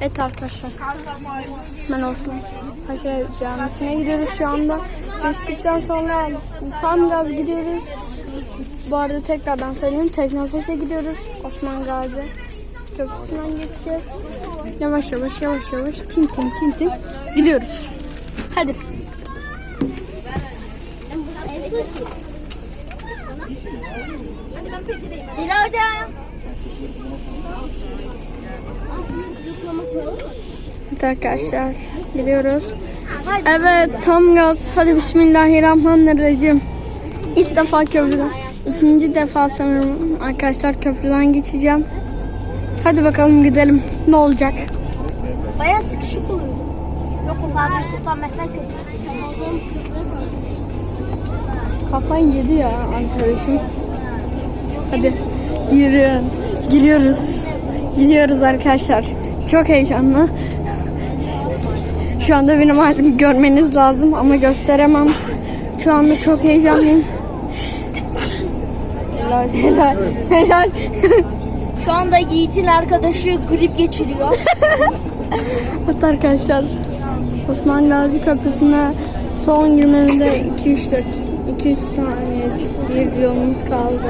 Evet arkadaşlar. Ben Osman Paşa Camisi'ne gidiyoruz şu anda. Geçtikten sonra tam gaz gidiyoruz. Bu arada tekrardan söyleyeyim. Teknofest'e gidiyoruz. Osman Gazi. Köprüsünden geçeceğiz. Yavaş yavaş yavaş yavaş tin tin tin tin gidiyoruz. Hadi. Dila hocam. Evet arkadaşlar gidiyoruz. Evet tam gaz. Hadi bismillahirrahmanirrahim. İlk defa köprüden. ikinci defa sanırım arkadaşlar köprüden geçeceğim. Hadi bakalım gidelim. Ne olacak? Bayağı sıkışık oluyordu. Yok o Fatih Sultan Mehmet Köprüsü. Kafayı yedi ya arkadaşım. Hadi girin. Giriyoruz. Gidiyoruz arkadaşlar. Çok heyecanlı. Şu anda benim halimi görmeniz lazım ama gösteremem. Şu anda çok heyecanlıyım. Helal helal helal. Şu anda Yiğit'in arkadaşı grip geçiriyor. Evet arkadaşlar. Osman Gazi Köprüsü'ne son girmemizde 2-3 dakika 200 saniye bir yolumuz kaldı.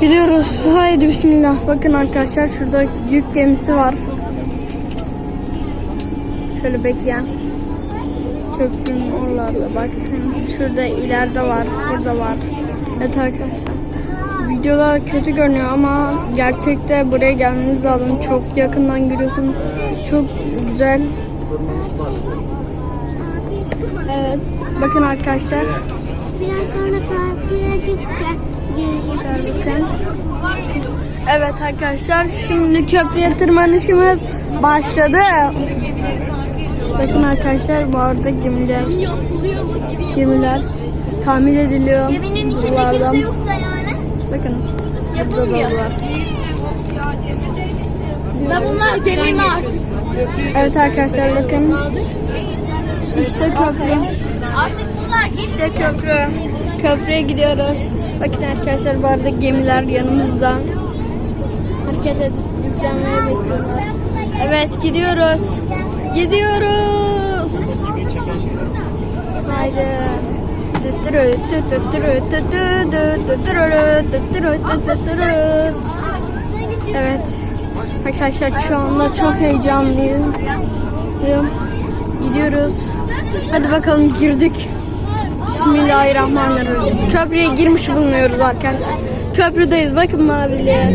Gidiyoruz. Haydi bismillah. Bakın arkadaşlar şurada yük gemisi var. Şöyle bekleyen. Köprünün oralarda bak. Şurada ileride var. Burada var. Evet arkadaşlar. Videoda kötü görünüyor ama gerçekte buraya gelmeniz lazım. Çok yakından görüyorsun. Çok güzel. Evet. Bakın arkadaşlar. Biraz sonra tatile gideceğiz. Bakın. Evet arkadaşlar şimdi köprüye tırmanışımız başladı. Bakın arkadaşlar bu arada gemiler, gemiler tamir ediliyor. Geminin içinde Buralardan. kimse yoksa yani Bakın. Yapılmıyor. Ve bunlar gemi mi artık? Evet arkadaşlar bakın. İşte köprü. Artık bunlar gemi. İşte köprü. Köprüye gidiyoruz. Bakın arkadaşlar bu arada gemiler yanımızda. Hareket edip yüklenmeye bekliyorlar. Evet gidiyoruz. Gidiyoruz. Haydi. Evet. Arkadaşlar şu anda çok heyecanlıyım. Gidiyoruz. Hadi bakalım girdik. Bismillahirrahmanirrahim. Köprüye girmiş bulunuyoruz arkadaşlar. Köprüdeyiz. Bakın mavili.